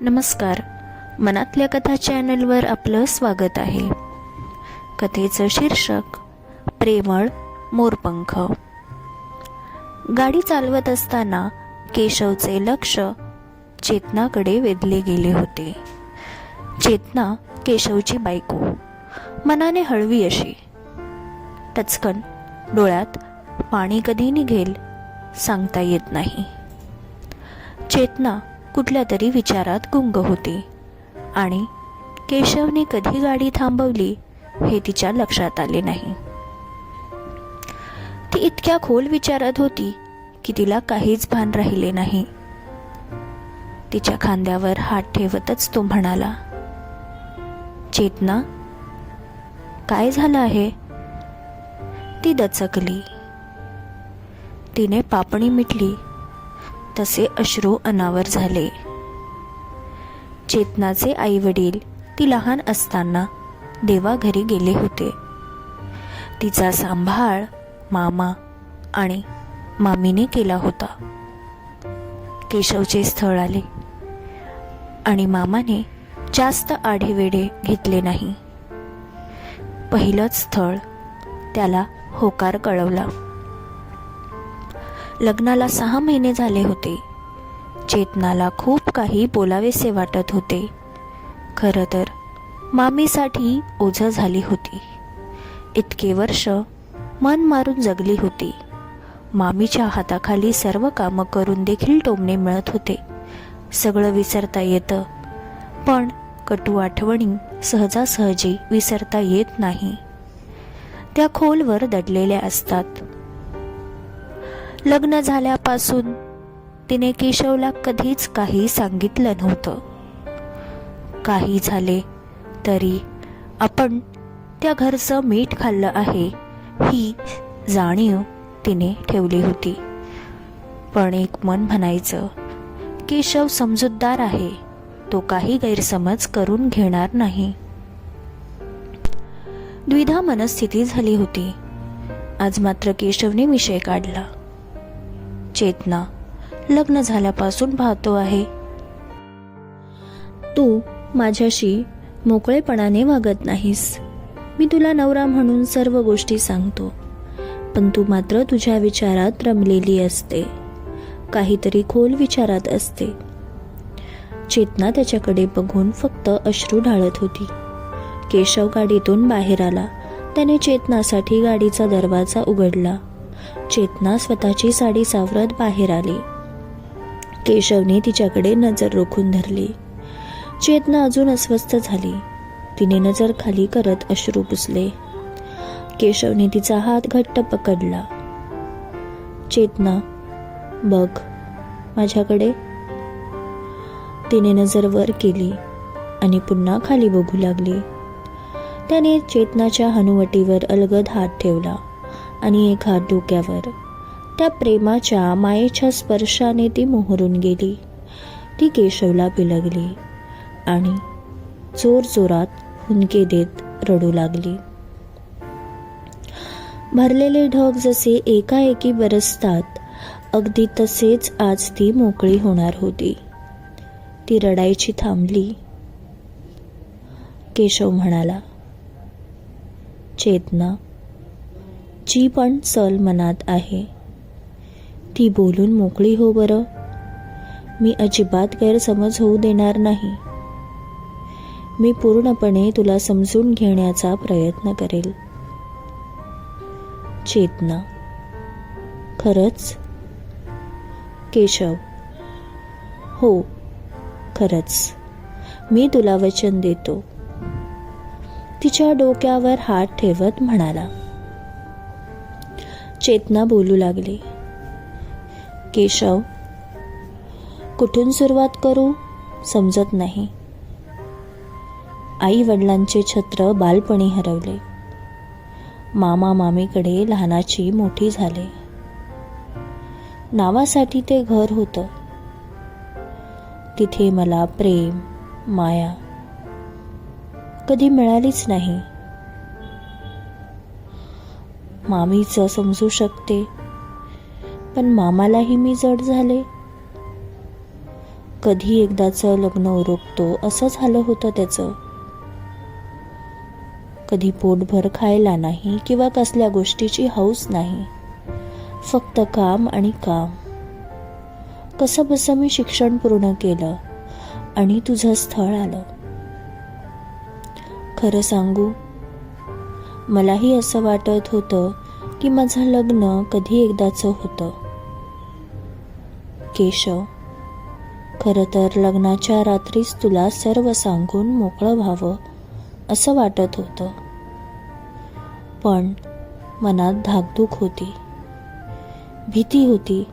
नमस्कार. मनातल्या कथा चॅनलवर आपलं स्वागत आहे. कथेचं शीर्षक प्रेमळ मोरपंख. गाडी चालवत असताना केशवचे लक्ष चेतनाकडे वेधले गेले होते. चेतना केशवची बायको मनाने हळवी अशी. टचकन डोळ्यात पाणी कधी निघेल सांगता येत नाही. चेतना कुठल्या तरी विचारात गुंग होती. आणि केशवने कधी गाडी थांबवली हे तिच्या लक्षात आले नाही. ती इतक्या खोल विचारात होती की तिला काहीच भान राहिले नाही. तिच्या खांद्यावर हात ठेवतच तो म्हणाला चेतना काय झालं आहे? ती दचकली. तिने पापणी मिटली. तसे अश्रू अनावर झाले. चेतनाचे आई वडील ती लहान असताना देवाघरी गेले होते. तिचा सांभाळ मामा आणि मामीने केला होता. केशवचे स्थळ आले आणि मामाने जास्त आढेवेढे घेतले नाही. पहिलंच स्थळ त्याला होकार कळवला. लग्नाला सहा महिने झाले होते. चेतनाला खूप काही बोलावेसे वाटत होते. खरं तर मामीसाठी ओझं झाली होती. इतके वर्ष मन मारून जगली होती. मामीच्या हाताखाली सर्व कामं करून देखील टोमणे मिळत होते. सगळं विसरता येतं. पण कटू आठवणी सहजासहजी विसरता येत नाही. त्या खोलवर दडलेल्या असतात. लग्न झाल्यापासून तिने केशवला कधीच काही सांगितलं नव्हतं. काही झाले तरी आपण त्या घरचं मीठ खाल्लं आहे ही जाणीव तिने ठेवली होती. पण एक मन म्हणायचं केशव समजूतदार आहे तो काही गैरसमज करून घेणार नाही. द्विधा मनस्थिती झाली होती. आज मात्र केशवने विषय काढला. चेतना लग्न झाल्यापासून पाहतो आहे. तू माझ्याशी मोकळेपणाने वागत नाहीस. मी तुला नवरा म्हणून सर्व गोष्टी सांगतो पण तू मात्र तुझ्या विचारात रमलेली असते. काहीतरी खोल विचारात असते. चेतना त्याच्याकडे बघून फक्त अश्रू ढाळत होती. केशव गाडीतून बाहेर आला. त्याने चेतनासाठी गाडीचा दरवाजा उघडला. चेतना स्वतःची साडी सावरत बाहेर आली. केशवने तिच्याकडे नजर रोखून धरली. चेतना अजून अस्वस्थ झाली. तिने नजर खाली करत अश्रू पुसले. केशवने तिचा हात घट्ट पकडला. चेतना बघ माझ्याकडे. तिने नजर वर केली आणि पुन्हा खाली बघू लागली. त्याने चेतनाच्या हनुवटीवर अलगद हात ठेवला. आणि एक हात डोक्यावर. त्या प्रेमाच्या मायेच्या स्पर्शाने ती मोहरून गेली. ती केशवला बिलगली आणि जोर जोरात हुंके देत रडू लागली. भरलेले ढग जसे एकाएकी बरसतात अगदी तसेच आज ती मोकळी होणार होती. ती रडायची थांबली. केशव म्हणाला चेतना जी पण सल मनात आहे. ती बोलून मोकळी हो बरं. मी अजिबात गैरसमज होऊ देणार नाही. मी पूर्णपणे तुला समजून घेण्याचा प्रयत्न करेल. चेतना. खरंच? केशव. हो खरंच. मी तुला वचन देतो. तिच्या डोक्यावर हात ठेवत म्हणाला. चेतना बोलू लागली. केशव कुठून सुरुवात करू समजत नाही. आई वडिलांचे छत्र बालपणी हरवले. मामा मामीकडे लहानाची मोठी झाले. नावासाठी ते घर होतं. तिथे मला प्रेम माया कधी मिळालीच नाही. मामीचं समजू शकते. पण मामालाही मी जड झाले. कधी एकदाचं लग्न उरकतो असं झालं होतं त्याचं. कधी पोटभर खायला नाही किंवा कसल्या गोष्टीची हौस नाही. फक्त काम आणि काम. कसं बसं मी शिक्षण पूर्ण केलं आणि तुझं स्थळ आलं. खरं सांगू मलाही असं वाटत होतं की माझं लग्न कधी एकदाचं होतं. केशव खरं तर लग्नाच्या रात्रीच तुला सर्व सांगून मोकळं व्हावं असं वाटत होतं. पण मनात धाकधूक होती. भीती होती.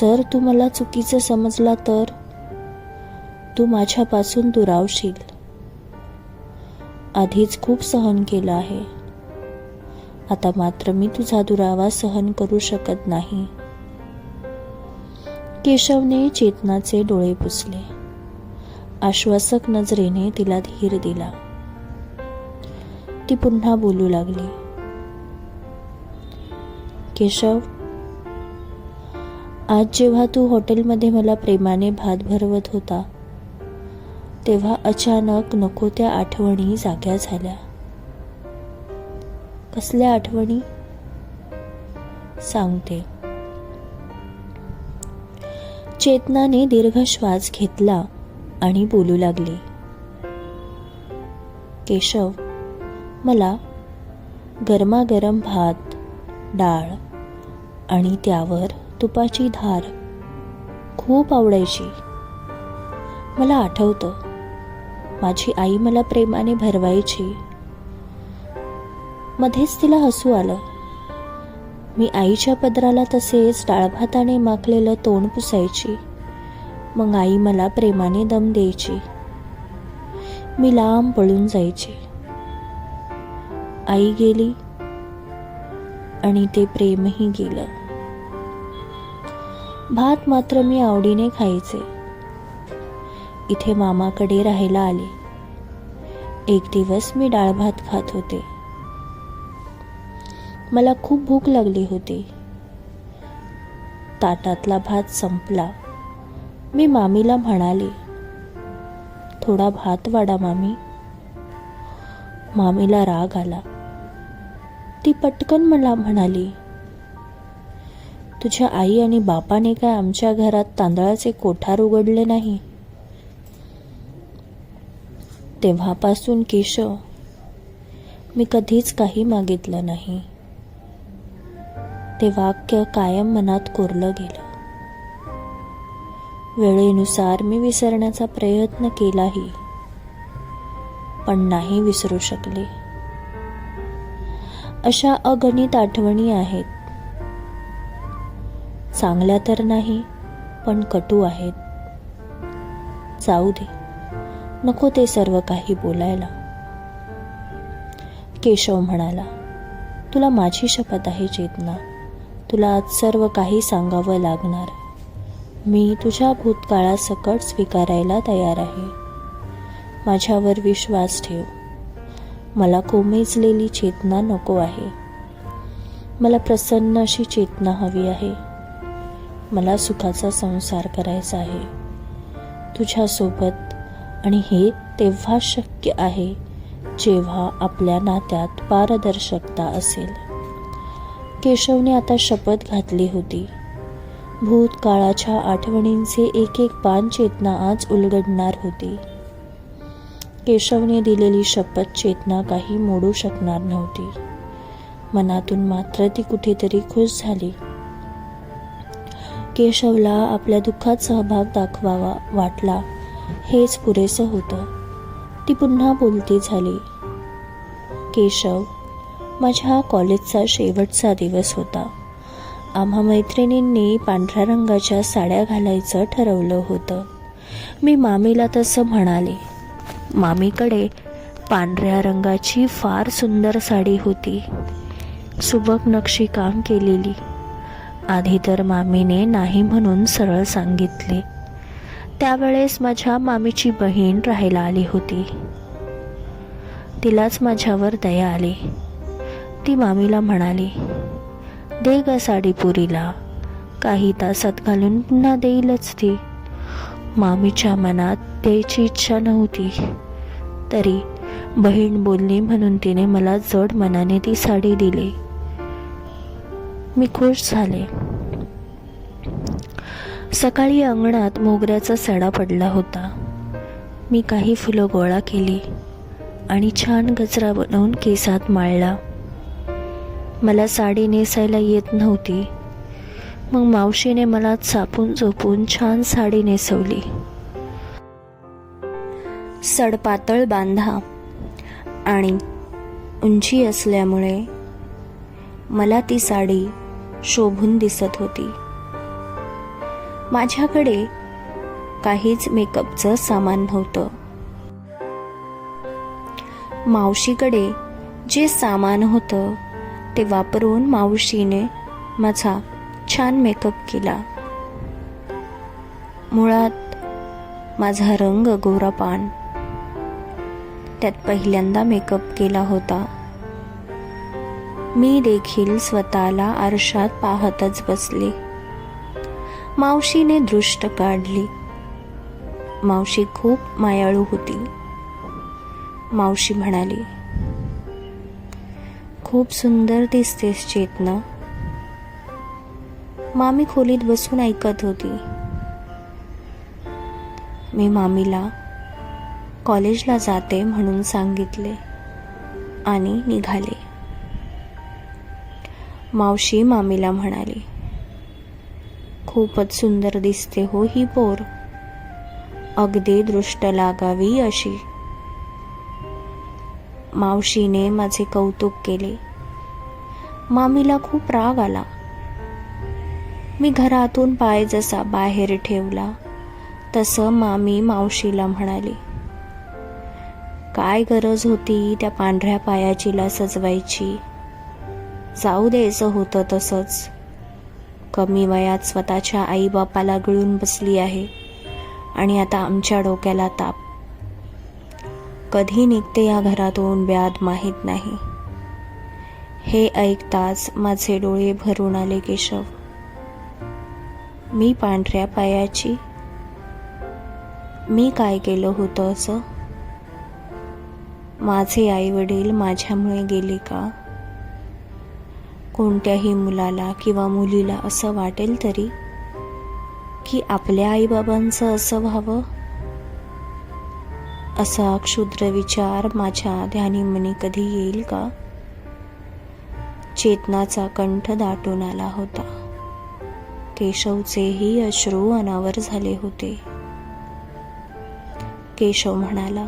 जर तू मला चुकीचं समजला तर? तू माझ्यापासून दुरावशील. आधीच खूप सहन केलं आहे. आता मात्र मी तुझा दुरावा सहन करू शकत नाही. केशवने चेतनाचे डोळे पुसले. आश्वासक नजरेने तिला धीर दिला. ती पुन्हा बोलू लागली. केशव आज जेव्हा तू हॉटेलमध्ये मला प्रेमाने भात भरवत होता तेव्हा अचानक नको त्या आठवणी जाग्या झाल्या. कसल्या आठवणी? सांगते. चेतनाने दीर्घ श्वास घेतला आणि बोलू लागली. केशव मला गरमागरम भात डाळ आणि त्यावर तुपाची धार खूप आवडायची. मला आठवतं. माझी आई मला प्रेमाने भरवायची. मध्येच तिला हसू आलं. मी आईच्या पदराला तसेच डाळभाताने माखलेलं तोंड पुसायची. मग आई मला प्रेमाने दम द्यायची. मी लांब पळून जायची. आई गेली आणि ते प्रेमही गेलं. भात मात्र मी आवडीने खायचे. इथे मामाकडे राहायला आले. एक दिवस मी डाळ भात खात होते. मला खूप भूक लागली होती. ताटातला भात संपला. मी मामीला म्हणाले थोडा भात वाढा मामी. मामीला राग आला. ती पटकन मला म्हणाली तुझ्या आई आणि बापाने काय आमच्या घरात तांदळाचे कोठार उघडले नाही? तेव्हापासून केशव मी कधीच काही मागितलं नाही. ते वाक्य कायम मनात कोरलं गेलं. वेळेनुसार मी विसरण्याचा प्रयत्न केलाही पण नाही विसरू शकले. अशा अगणित आठवणी आहेत. चांगल्या तर नाही पण कटू आहेत. जाऊ दे. नको ते सर्व काही बोलायला. केशव म्हणाला तुला माझी शपथ आहे चेतना. तुला आज सर्व काही सांगावं लागणार. मी तुझ्या भूतकाळासकट स्वीकारायला तयार आहे. माझ्यावर विश्वास ठेव. मला कोमेजलेली चेतना नको आहे. मला प्रसन्न अशी चेतना हवी आहे. मला सुखाचा संसार करायचा आहे. तुझ्यासोबत आणि हे तेव्हा शक्य आहे जेव्हा आपल्या नात्यात पारदर्शकता असेल. केशवने आता शपथ घातली होती. भूतकाळाच्या आठवणींचे एक एक पान चेतना आज उलगडणार होती. केशवने दिलेली शपथ चेतना काही मोडू शकणार नव्हती. मनातून मात्र ती कुठेतरी खुश झाली. केशवला आपल्या दुःखात सहभाग दाखवावा वाटला. हेच पुरेसं होतं. ती पुन्हा बोलती झाली. केशव माझ्या कॉलेजचा शेवटचा दिवस होता. आम्हा मैत्रिणींनी पांढऱ्या रंगाच्या साड्या घालायचं ठरवलं होतं. मी मामीला तसं म्हणाले. मामीकडे पांढऱ्या रंगाची फार सुंदर साडी होती. सुबक नक्षीकाम केलेली. आधी तर मामीने नाही म्हणून सरळ सांगितले. त्यावेळेस माझ्या मामीची बहीण राहायला आली होती. तिलाच माझ्यावर दया आली. ती मामीला म्हणाली दे ग साडी पुरीला. काही तासात घालून पुन्हा देईलच ती. मामीच्या मनात द्यायची इच्छा नव्हती. तरी बहीण बोलली म्हणून तिने मला जड मनाने ती साडी दिली. मी खुश झाले. सकाळी अंगणात मोगऱ्याचा सडा पडला होता. मी काही फुलं गोळा केली आणि छान गजरा बनवून केसात माळला. मला साडी नेसायला येत नव्हती. मग मावशीने मला चापून झोपून छान साडी नेसवली. सडपातळ बांधा आणि उंची असल्यामुळे मला ती साडी शोभून दिसत होती. माझ्याकडे काहीच मेकअपचं सामान नव्हतं. मावशीकडे जे सामान होतं ते वापरून मावशीने माझा छान मेकअप केला. मुळात माझा रंग गोरा पान. त्यात पहिल्यांदा मेकअप केला होता. मी देखील स्वतःला आरशात पाहतच बसले. मावशीने दृष्ट काढली. मावशी खूप मायाळू होती. मावशी म्हणाली खूप सुंदर दिसतेस चेतना. मामी खोलीत बसून ऐकत होती. मी मामीला कॉलेजला जाते म्हणून सांगितले आणि निघाले. मावशी मामीला म्हणाली खूपच सुंदर दिसते हो ही पोर. अगदी दृष्ट लागावी अशी. मावशीने माझे कौतुक केले. मामीला खूप राग आला. मी घरातून पाय जसा बाहेर ठेवला तसं मामी मावशीला म्हणाली काय गरज होती त्या पांढऱ्या पायाचीला सजवायची? जाऊ द्यायचं होतं तसंच. कमी वयात स्वतःच्या आईबापाला गळून बसली आहे आणि आता आमच्या डोक्याला ताप. कधी निघते या घरातून व्याध माहीत नाही. हे ऐकताच माझे डोळे भरून आले केशव. मी पांढऱ्या पायाची? मी काय केलं होतं असं? माझे आई वडील माझ्यामुळे गेले का? कोणत्याही मुलाला किंवा मुलीला असं वाटेल तरी की आपल्या आईबाबांचं असं व्हावं? असा क्षुद्र विचार माझ्या ध्यानीमनी कधी येईल का? चेतनाचा कंठ दाटून आला होता. केशवचेही अश्रू अनावर झाले होते. केशव म्हणाला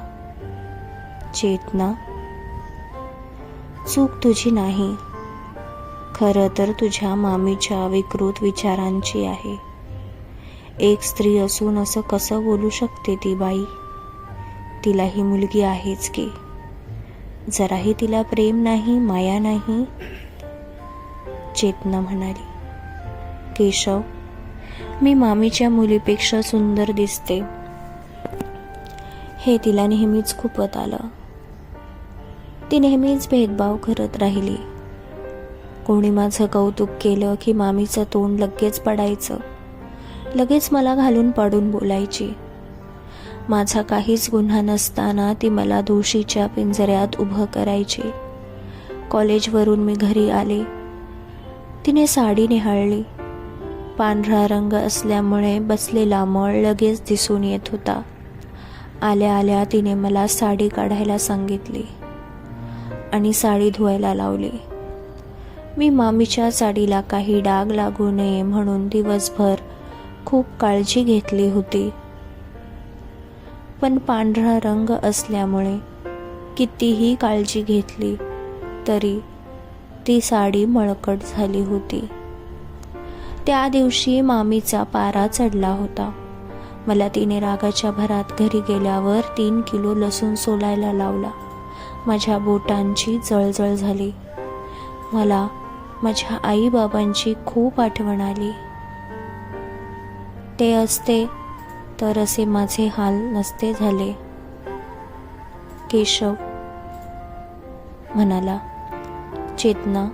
चेतना चूक तुझी नाही. खरं तर तुझ्या मामीच्या विकृत विचारांची आहे. एक स्त्री असून असं कसं बोलू शकते ती बाई? तिला ही मुलगी आहेच की. जराही तिला प्रेम नाही माया नाही? चेतना म्हणाली केशव मी मामीच्या मुलीपेक्षा सुंदर दिसते. हे तिला नेहमीच खूपत आलं. ती नेहमीच भेदभाव करत राहिली. कोणी माझं कौतुक केलं की मामीचं तोंड लगेच पडायचं. लगेच मला घालून पडून बोलायची. माझा काहीच गुन्हा नसताना ती मला दोषीच्या पिंजऱ्यात उभं करायची. कॉलेजवरून मी घरी आले. तिने साडी निहाळली. पांढरा रंग असल्यामुळे बसलेला मळ लगेच दिसून येत होता. आल्या आल्या तिने मला साडी काढायला सांगितली. आणि साडी धुवायला लावली. मी मामीच्या साडीला काही डाग लागू नये म्हणून दिवसभर खूप काळजी घेतली होती. पण पांढरा रंग असल्यामुळे कितीही काळजी घेतली तरी ती साडी मळकट झाली होती. त्या दिवशी मामीचा पारा चढला होता. मला तिने रागाच्या भरात घरी गेल्यावर तीन किलो लसूण सोलायला लावला. माझ्या बोटांची जळजळ झाली. मला माझ्या आईबाबांची खूप आठवण आली. ते असते तर असे माझे हाल नसते झाले. केशव म्हणाला चेतना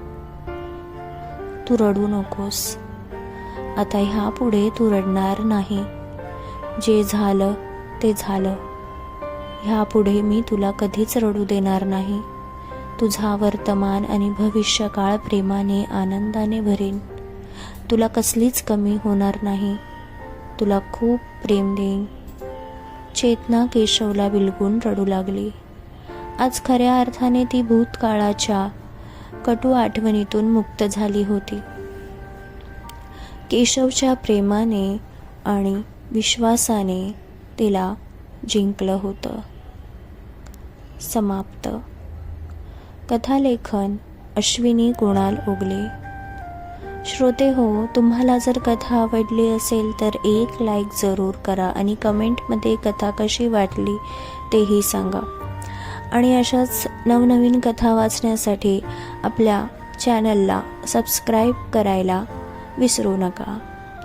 तू रडू नकोस. आता ह्या पुढे तू रडणार नाही. जे झालं ते झालं. ह्यापुढे मी तुला कधीच रडू देणार नाही. तुझा वर्तमान आणि भविष्यकाळ प्रेमाने आनंदाने भरेन. तुला कसलीच कमी होणार नाही. तुला खूप प्रेम देईन. चेतना केशवला बिलगून रडू लागली. आज खऱ्या अर्थाने ती भूतकाळाच्या कटू आठवणीतून मुक्त झाली होती. केशवच्या प्रेमाने आणि विश्वासाने तिला जिंकलं होतं. समाप्त. कथालेखन अश्विनी कुणाल ओगले श्रोते हो तुम्हाला जर कथा आवडली असेल तर एक लाईक जरूर करा आणि कमेंटमध्ये कथा कशी वाटली तेही सांगा. आणि अशाच नवनवीन कथा वाचण्यासाठी आपल्या चॅनलला सबस्क्राईब करायला विसरू नका.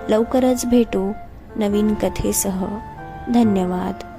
लवकरच भेटू नवीन कथेसह. धन्यवाद.